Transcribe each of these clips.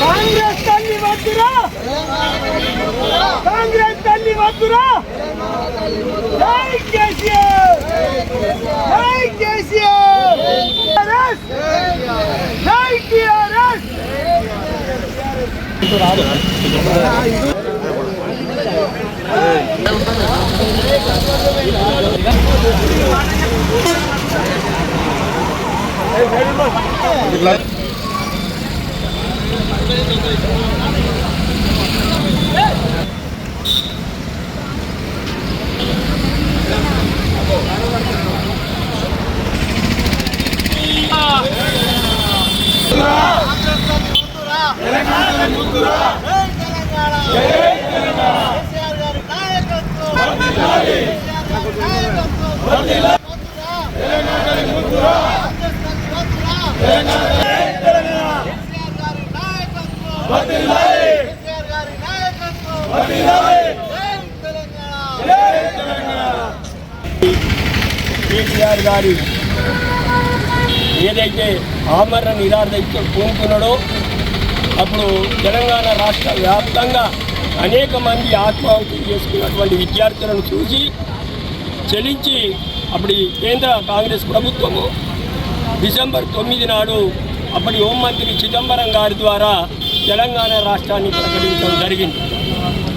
కాంగ్రెస్ తల్లి వద్దురా! కాంగ్రెస్ తల్లి వద్దురా! జై కేసీఆర్! జై కేసీఆర్! టిఆర్ఎస్ జై టిఆర్ఎస్ కేసీఆర్ గారి ఏదైతే ఆమరణ నిరాదీక్ష పూనుకున్నాడో అప్పుడు తెలంగాణ రాష్ట్ర వ్యాప్తంగా అనేక మంది ఆత్మహత్య చేసుకున్నటువంటి విద్యార్థులను చూసి చెలించి అప్పటి కేంద్ర కాంగ్రెస్ ప్రభుత్వము డిసెంబర్ తొమ్మిది నాడు అప్పటి హోంమంత్రి చిదంబరం గారి ద్వారా తెలంగాణ రాష్ట్రాన్ని ప్రకటించడం జరిగింది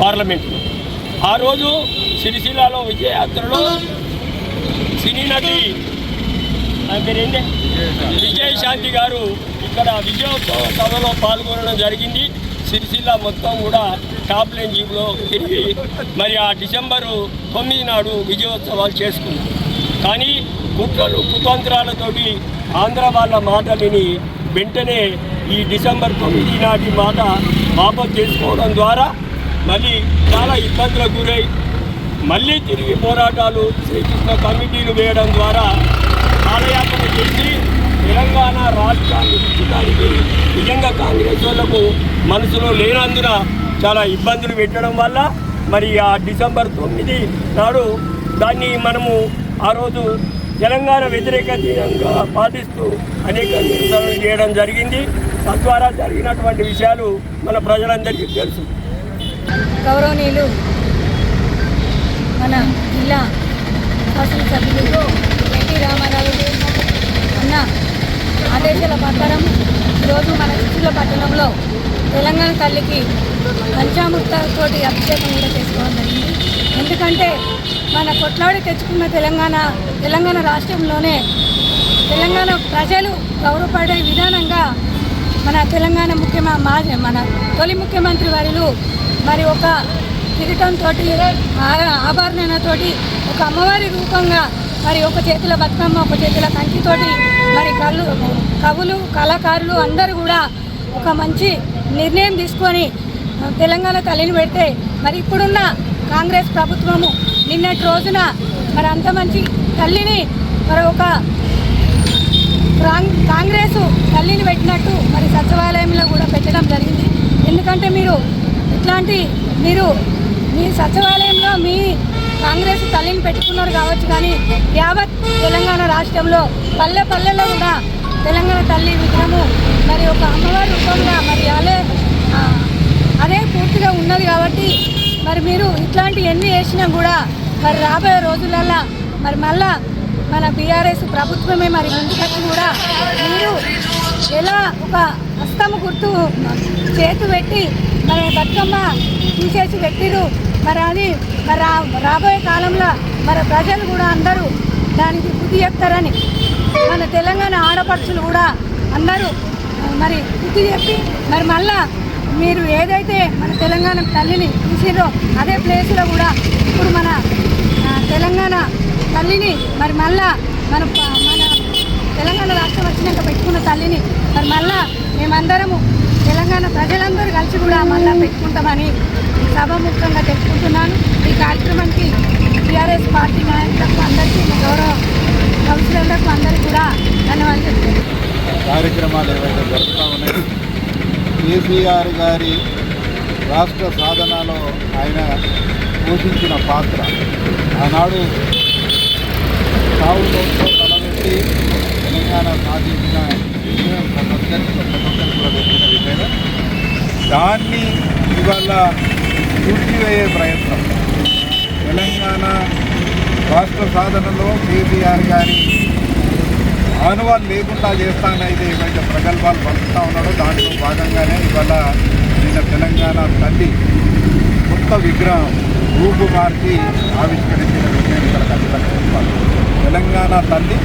పార్లమెంట్లో ఆ రోజు సిరిసిల్లాలో విజయయాత్రలో సినీ నటి పేరేంటి? విజయశాంతి గారు ఇక్కడ విజయోత్సవ సభలో పాల్గొనడం జరిగింది. సిరిసిల్ల మొత్తం కూడా టాప్ లైన్ జీప్లో తిరిగి మరి ఆ డిసెంబరు తొమ్మిది నాడు విజయోత్సవాలు చేసుకున్నారు కానీ కుట్రలు కుతంత్రాలతోటి ఆంధ్ర వాళ్ళ మాట విని వెంటనే ఈ డిసెంబర్ తొమ్మిది నాటి మాట వాపస్ చేసుకోవడం ద్వారా మళ్ళీ చాలా ఇబ్బందులకు గురై మళ్ళీ తిరిగి పోరాటాలు శ్రీకృష్ణ కమిటీలు వేయడం ద్వారా పాదయాత్ర చేసి తెలంగాణ రాష్ట్రాన్ని ఇచ్చడానికి నిజంగా కాంగ్రెస్ వాళ్ళకు మనసులో లేనందున చాలా ఇబ్బందులు పెట్టడం వల్ల మరి ఆ డిసెంబర్ తొమ్మిది నాడు దాన్ని మనము ఆ రోజు తెలంగాణ వ్యతిరేక దినంగా పాటిస్తూ అనేక నిరసనలు చేయడం జరిగింది. తద్వారా జరిగినటువంటి విషయాలు మన ప్రజలందరికీ తెలుసు. గౌరవనీయులు మన జిల్లా శాసనసభ్యులు ఎన్టీ రామారావు అన్న ఆదేశాల ప్రకారం ఈరోజు మన చిత్తూరు పట్టణంలో తెలంగాణ తల్లికి పంచామృతతోటి అభిషేకం కూడా చేసుకోవడం జరిగింది. ఎందుకంటే మన కొట్లాడి తెచ్చుకున్న తెలంగాణ తెలంగాణ రాష్ట్రంలోనే తెలంగాణ ప్రజలు గౌరవపడే విధానంగా మన తెలంగాణ ముఖ్యమ మాజీ మన తొలి ముఖ్యమంత్రి వారిలు మరి ఒక కిరీటంతో ఆభరణతోటి ఒక అమ్మవారి రూపంగా మరి ఒక చేతిలో బతుకమ్మ ఒక చేతిలో కంకితోటి మరి కళ్ళు కవులు కళాకారులు అందరూ కూడా ఒక మంచి నిర్ణయం తీసుకొని తెలంగాణ తల్లిని పెడితే మరి ఇప్పుడున్న కాంగ్రెస్ ప్రభుత్వము నిన్నటి రోజున మరి అంత మంచి తల్లిని మరి ఒక కాంగ్రెస్ తల్లిని పెట్టినట్టు మరి సచివాలయంలో కూడా పెట్టడం జరిగింది. ఎందుకంటే మీరు ఇట్లాంటి మీరు మీ సచివాలయంలో మీ కాంగ్రెస్ తల్లిని పెట్టుకున్నారు కావచ్చు కానీ యావత్ తెలంగాణ రాష్ట్రంలో పల్లె పల్లెలో కూడా తెలంగాణ తల్లి విగ్రహము మరి ఒక అమ్మవారి రూపంగా మరి అలే ఆ, అదే పూర్తిగా ఉన్నది కాబట్టి మరి మీరు ఎన్ని చేసినా కూడా మరి రాబోయే రోజులల్లో మరి మళ్ళా మన బీఆర్ఎస్ ప్రభుత్వమే మరి ముందుకొచ్చి కూడా మీరు ఎలా ఒక హస్తము గుర్తు చేతు పెట్టి మరి బతుకమ్మ తీసేసి పెట్టిరు మరి అది మరి రా రాబోయే కాలంలో మరి ప్రజలు కూడా అందరూ దానికి బుద్ధి చెప్తారని మన తెలంగాణ ఆడపడుచులు కూడా అందరూ మరి బుద్ధి చెప్పి మరి మళ్ళా మీరు ఏదైతే మన తెలంగాణ తల్లిని చూసిరో అదే ప్లేస్లో కూడా ఇప్పుడు మన తెలంగాణ తల్లిని మరి మళ్ళా మన మన తెలంగాణ రాష్ట్రం వచ్చినాక పెట్టుకున్న తల్లిని మరి మళ్ళా మేమందరము తెలంగాణ ప్రజలందరూ కలిసి కూడా మళ్ళా పెట్టుకుంటామని సభాముఖంగా తెలుసుకుంటున్నాను ఈ కార్యక్రమానికి టీఆర్ఎస్ పార్టీ నాయకులకు అందరికీ గౌరవ కౌన్సిలర్లకు అందరికీ కూడా ధన్యవాదాలు చెప్తాను కార్యక్రమాలు ఏవైతే జరుగుతూ ఉన్నాయి కేసీఆర్ గారి రాష్ట్ర సాధనలో ఆయన పోషించిన పాత్ర. ఆనాడు సావుతో తలబెట్టి తెలంగాణ సాధించిన విజయం కూడా పెట్టిన విజయం దాన్ని ఇవాళ పూర్తివేయే ప్రయత్నం. తెలంగాణ రాష్ట్ర సాధనలో కేసీఆర్ గారి ఆనవాళ్ళు లేకుండా చేస్తానైతే ఏమైతే ప్రగల్భాలు పలుకుతూ ఉన్నాడో దాంట్లో భాగంగానే ఇవాళ నిన్న తెలంగాణ తల్లి కొత్త విగ్రహం రూపు మార్చి ఆవిష్కరించిన విషయం ఇక్కడ ఖచ్చితంగా తెలంగాణ తల్లి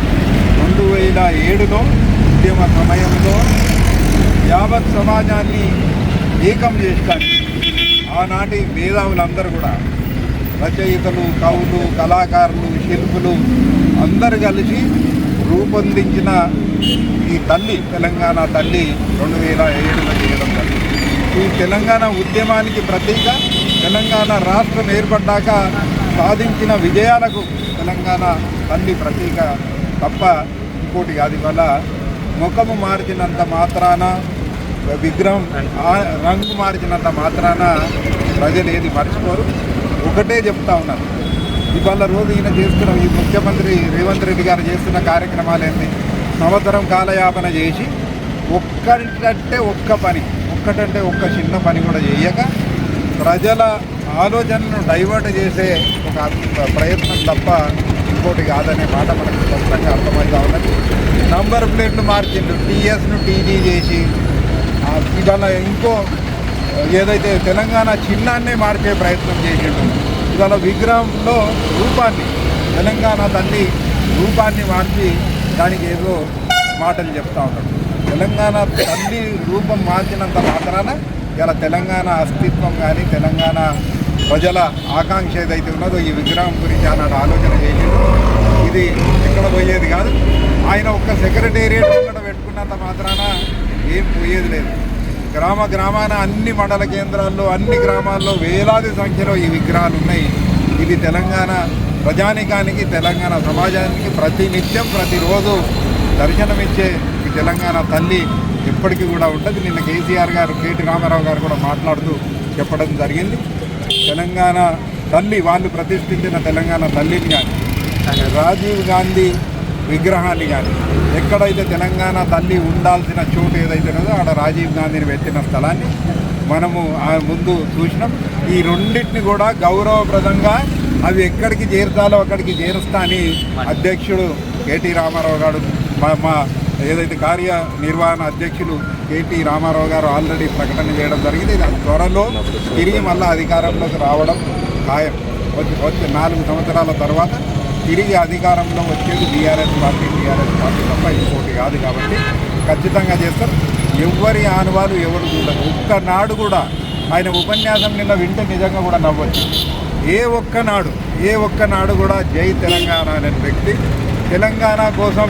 రెండు వేల ఏడులో ఉద్యమ సమయంలో యావత్ సమాజాన్ని ఏకం చేయడానికి ఆనాటి మేధావులందరూ కూడా రచయితలు కవులు కళాకారులు శిల్పులు అందరు కలిసి రూపొందించిన ఈ తల్లి తెలంగాణ తల్లి రెండు వేల ఏడులో చేయడం జరిగింది. ఈ తెలంగాణ ఉద్యమానికి ప్రతీక తెలంగాణ రాష్ట్రం ఏర్పడ్డాక సాధించిన విజయాలకు తెలంగాణ తల్లి ప్రతీక తప్ప ఇంకోటి కాదు. వల్ల ముఖము మార్చినంత మాత్రాన విగ్రహం రంగు మార్చినంత మాత్రాన ప్రజలు ఏది మర్చిపోరు. ఒకటే చెప్తా ఉన్నారు. ఇవాళ రోజు ఈయన చేస్తున్న ఈ ముఖ్యమంత్రి రేవంత్ రెడ్డి గారు చేస్తున్న కార్యక్రమాలు ఏంటి సంవత్సరం కాలయాపన చేసి ఒక్కటంటే ఒక్క పని ఒక్కటంటే ఒక్క చిన్న పని కూడా చేయక ప్రజల ఆలోచనను డైవర్ట్ చేసే ఒక ప్రయత్నం తప్ప ఇంకోటి కాదనే మాట మనకు స్పష్టంగా అర్థమవుతా ఉన్నది. నంబర్ ప్లేట్లు మార్చిండు టీఎస్ను టీజీ చేసి ఇవాళ ఇంకో ఏదైతే తెలంగాణ చిహ్నాన్నే మార్చే ప్రయత్నం చేసిండు. ఇవాళ విగ్రహంలో రూపాన్ని తెలంగాణ తల్లి రూపాన్ని మార్చి దానికి ఏదో మాటలు చెప్తా ఉంటాడు. తెలంగాణ తల్లి రూపం మార్చినంత మాత్రాన ఇలా తెలంగాణ అస్తిత్వం కానీ తెలంగాణ ప్రజల ఆకాంక్ష ఏదైతే ఉన్నదో ఈ విగ్రహం గురించి ఆనాడు ఆలోచన చేసిండు. ఇది ఎక్కడ పోయేది కాదు ఆయన ఒక్క సెక్రటేరియట్ ఇక్కడ పెట్టుకున్నంత మాత్రాన ఏం పోయేది లేదు. గ్రామ గ్రామాన అన్ని మండల కేంద్రాల్లో అన్ని గ్రామాల్లో వేలాది సంఖ్యలో ఈ విగ్రహాలు ఉన్నాయి. ఇది తెలంగాణ ప్రజానికానికి తెలంగాణ సమాజానికి ప్రతి నిత్యం ప్రతిరోజు దర్శనమిచ్చే ఈ తెలంగాణ తల్లి ఎప్పటికీ కూడా ఉంటుంది. నిన్న కేసీఆర్ గారు కేటీ రామారావు గారు కూడా మాట్లాడుతూ చెప్పడం జరిగింది. తెలంగాణ తల్లి వాళ్ళు ప్రతిష్ఠించిన తెలంగాణ తల్లిని కానీ రాజీవ్ గాంధీ విగ్రహాన్ని కానీ ఎక్కడైతే తెలంగాణ తల్లి ఉండాల్సిన చోటు ఏదైతే ఉన్నదో ఆడ రాజీవ్ గాంధీని పెట్టిన స్థలాన్ని మనము ఆ ముందు చూసినాం. ఈ రెండింటిని కూడా గౌరవప్రదంగా అవి ఎక్కడికి చేరుతాలో అక్కడికి చేరుస్తా అని అధ్యక్షుడు కేటీ రామారావు గారు మా మా ఏదైతే కార్యనిర్వహణ అధ్యక్షులు కేటీ రామారావు గారు ఆల్రెడీ ప్రకటన చేయడం జరిగింది. ఇది త్వరలో తిరిగి మళ్ళీ అధికారంలోకి రావడం ఖాయం. వచ్చి వచ్చే నాలుగు సంవత్సరాల తర్వాత తిరిగి అధికారంలో వచ్చేది బీఆర్ఎస్ పార్టీ టీఆర్ఎస్ పార్టీ తప్ప ఇంకోటి కాదు కాబట్టి ఖచ్చితంగా చేస్తారు. ఎవరి ఆనవాలు ఎవరు చూడరు. ఒక్కనాడు కూడా ఆయన ఉపన్యాసం నిన్న వింటే నిజంగా కూడా నవ్వచ్చు. ఏ ఒక్కనాడు ఏ ఒక్కనాడు కూడా జై తెలంగాణ అనే వ్యక్తి తెలంగాణ కోసం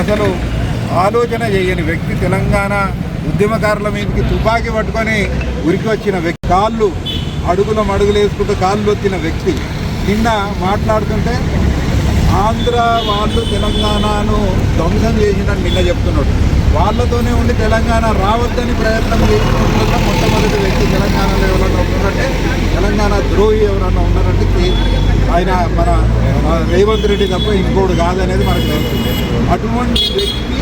అసలు ఆలోచన చేయని వ్యక్తి తెలంగాణ ఉద్యమకారుల మీదకి తుపాకీ పట్టుకొని ఉరికి వచ్చిన వ్యక్తి కాళ్ళు అడుగులం అడుగులు వేసుకుంటూ కాళ్ళు వచ్చిన వ్యక్తి నిన్న మాట్లాడుతుంటే ఆంధ్ర వాళ్ళు తెలంగాణను ధ్వంసం చేసిందని నిన్న చెప్తున్నాడు. వాళ్ళతోనే ఉండి తెలంగాణ రావద్దని ప్రయత్నం చేస్తున్న మొట్టమొదటి వ్యక్తి తెలంగాణలో ఎవరైనా ఉన్నారంటే తెలంగాణ ద్రోహి ఎవరైనా ఉన్నారంటే ఆయన మన రేవంత్ రెడ్డి తప్ప ఇంకోడు కాదనేది మనకు తెలుస్తుంది. అటువంటి వ్యక్తి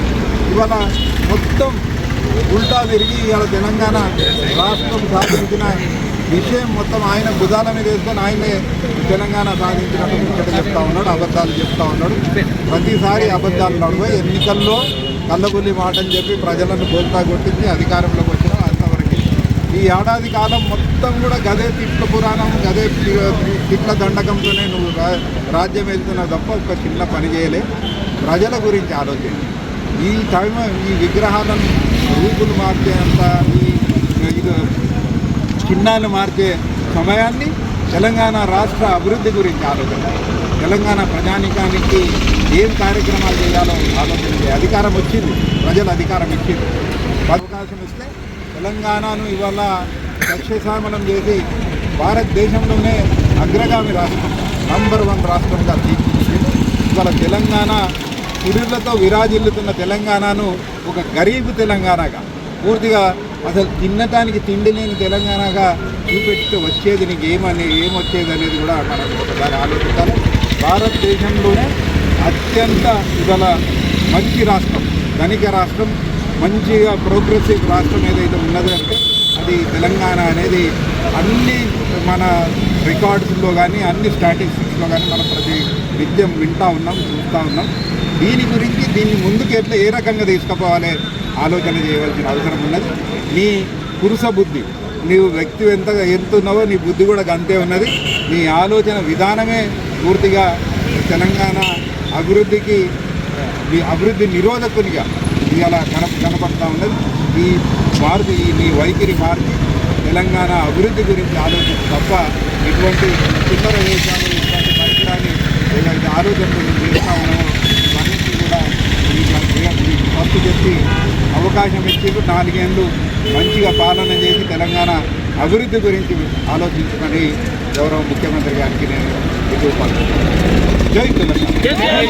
ఇవాళ మొత్తం ఉల్టా తిరిగి ఇవాళ తెలంగాణ రాష్ట్రం సాధించిన విషయం మొత్తం ఆయన భుజాల మీద వేసుకొని ఆయనే తెలంగాణ సాధించినట్టు ఇక్కడ చెప్తా ఉన్నాడు అబద్ధాలు చెప్తా ఉన్నాడు. ప్రతిసారి అబద్ధాలు నడువ. ఎన్నికల్లో కళ్ళబుల్లి మాట అని చెప్పి ప్రజలను బోల్తా కొట్టింది అధికారంలోకి వచ్చిన అంతవరకు ఈ ఏడాది కాలం మొత్తం కూడా గదే తిట్ల పురాణం గదే తిట్ల దండకంతోనే నువ్వు రా- రాజ్యం వెళ్తున్నావు తప్ప ఒక చిన్న పని చేయలే. ప్రజల గురించి ఆలోచన. ఈ టైం ఈ విగ్రహాలను రూపులు మార్చేంత ఈ ఇది చిన్నాలు మార్చే సమయాన్ని తెలంగాణ రాష్ట్ర అభివృద్ధి గురించి ఆలోచన తెలంగాణ ప్రజానికానికి ఏం కార్యక్రమాలు చేయాలో ఆలోచించే అధికారం వచ్చింది. ప్రజలు అధికారం ఇచ్చింది. అవకాశం ఇస్తే తెలంగాణను ఇవాళ లక్ష్యశామలం చేసి భారతదేశంలోనే అగ్రగామి రాష్ట్రం నంబర్ వన్ రాష్ట్రంగా తీర్చిదిద్దింది. ఇవాళ తెలంగాణ కుడిళ్ళతో విరాజిల్లుతున్న తెలంగాణను ఒక గరీబ్ తెలంగాణగా పూర్తిగా అసలు తినటానికి తిండి లేని తెలంగాణగా చూపెడితే వచ్చేది నీకు ఏమని ఏమొచ్చేది అనేది కూడా మనం ఒకసారి ఆలోచించాలి భారతదేశంలోనే అత్యంత ఇవాళ మంచి రాష్ట్రం ధనిక రాష్ట్రం మంచిగా ప్రోగ్రెసివ్ రాష్ట్రం ఏదైతే ఉన్నదో అంటే అది తెలంగాణ అనేది అన్ని మన రికార్డ్స్లో కానీ అన్ని స్టాటిస్టిక్స్లో కానీ మన ప్రతి నిత్యం వింటా ఉన్నాం చూస్తూ ఉన్నాం. దీని గురించి దీన్ని ముందుకు ఎట్లా ఏ రకంగా తీసుకుపోవాలి ఆలోచన చేయవలసిన అవసరం ఉన్నది. నీ పురుష బుద్ధి నీవు వ్యక్తి ఎంత ఎంత ఉన్నావో నీ బుద్ధి కూడా అంతే ఉన్నది. నీ ఆలోచన విధానమే పూర్తిగా తెలంగాణ అభివృద్ధికి మీ అభివృద్ధి నిరోధకునిగా ఇవాళ కన కనపడతా ఉన్నది. ఈ మార్పు ఈ నీ వైఖరి మారుతి తెలంగాణ అభివృద్ధి గురించి ఆలోచించి తప్ప ఇటువంటి చిల్లర వేషాలు వీళ్ళకి ఆరోగ్యం ఏదైతే చేస్తూ ఇవన్నింటినీ కూడా ఈ ఫస్ట్ చెప్పి అవకాశం ఇచ్చిండు నాలుగేళ్ళు మంచిగా పాలన చేసి తెలంగాణ అభివృద్ధి గురించి ఆలోచించుకొని గౌరవ ముఖ్యమంత్రి గారికి నేను ఎదురు జై తెలంగాణ